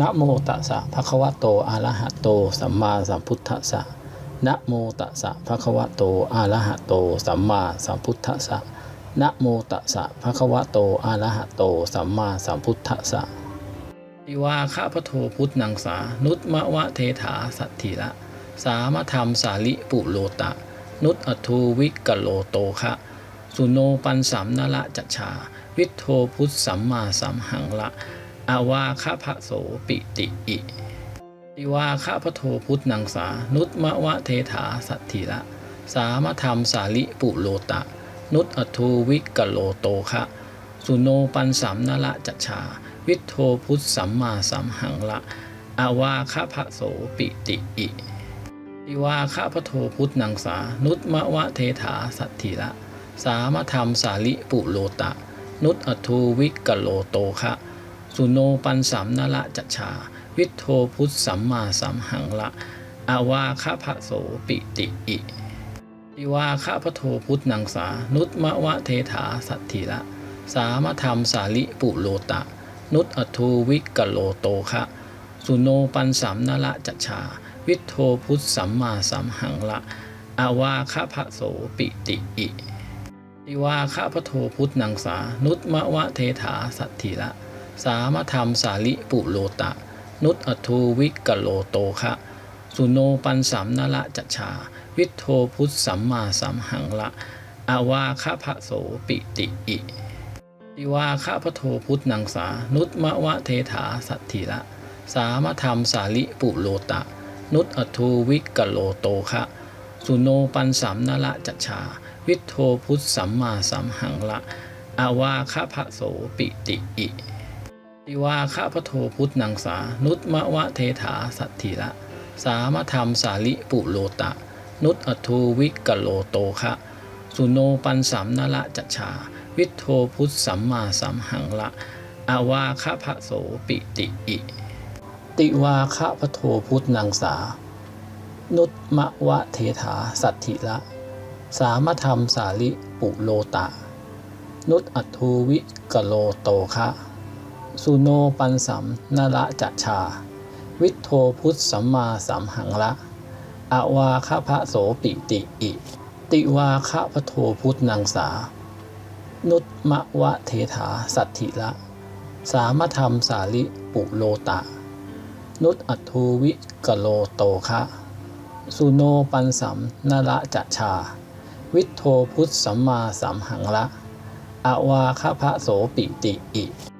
นะโมตัสสะภะคะวะโตอะระหะโต สัมมาสัมพุทธัสสะนะโมตัสสะภะคะวะโตอะระหะโต สัมมาสัมพุทธัสสะนะโมตัสสะภะคะวะโตอะระหะโต สัมมาสัมพุทธัสสะอิวาคะพะโทพุทธังสา นุตมะวะเทถาสัตถิละ สามธรรมสาลิปุโลตะ นุตอทูวิกะโลโตคะสุโนปันสัมนละจัชา วิทโทพุทธสัมมาสัมหังละ อาวาคะพะโสปิติอิติวาคะพโทพุทธังสา นุตมะวะเทถาสัตถิละ สามธรรมสาลิปุโลตะ นุตอทูวิกโลโตคะสุโนปันสัมนละจัชชาวิทโทพุทธสัมมาสัมหังละ อาวาคะพะโสปิติอิติวาคะพโทพุทธังสา นุตมะวะเทถาสัตถิละ สามธรรมสาลิปุโลตะ นุตอทูวิกโลโตคะ สุโนปันสัมนละจัชชาวิทโทพุทธสัมมาสัมหังละ อาวาคะพะโสปิติอิติวาคะพะโทพุทธนังสา นุตมะวะเทถาสัตถิละ สามธรรมสาลิปุโลตะ นุตอทูวิกโลโตคะสุโนปันสัมนละจัชชาวิทโทพุทธสัมมาสัมหังละ อาวาคะพะโสปิติอิติวาคะพะโทพุทธนังสา นุตมะวะเทถาสัตถิละ สามธรรมสาลิปุโลตะ นุตอทูวิกโลโตคะสุโนปันสัมนละจัชา วิทโทพุทธสัมมาสัมหังละ อาวาคะพะโสปิติอิติวาคะพะโทพุทธนังสา นุตมะวะเทถาสัตถิละ สามธรรมสาลิปุโลตะ นุตอทูวิกโลโตคะสุโนปันสัมนละจัชา วิทโทพุทธสัมมาสัมหังละ อาวาคะพะโสปิติอิ ติวาคะพโทพุทธนังสา นุตมะวะเทถาสัตถิละ สามธรรมสาลิปุโลตะ นุตอทูวิกโลโตคะสุโนปันสัมนละจัชชาวิทโทพุทธสัมมาสัมหังละ อาวาคะพะโสปิติอิ ติวาคะพโทพุทธนังสา นุตมะวะเทถาสัตถิละ สามธรรมสาลิปุโลตะ นุตอทูวิกโลโตคะ สุโนปันสัมนละจัชชาวิทโทพุทธสัมมาสัมหังละอาวาคะพะโสปิติอิ ติวาคะพะโทพุทธนังสา นุตมะวะเทถาสัตถิละ สามธรรมสาลิปุโลตะ นุตอัตทูวิกโลโตคะสุโนปันสัมนละจัชชาวิทโทพุทธสัมมาสัมหังละอาวาคะพะโสปิติอิ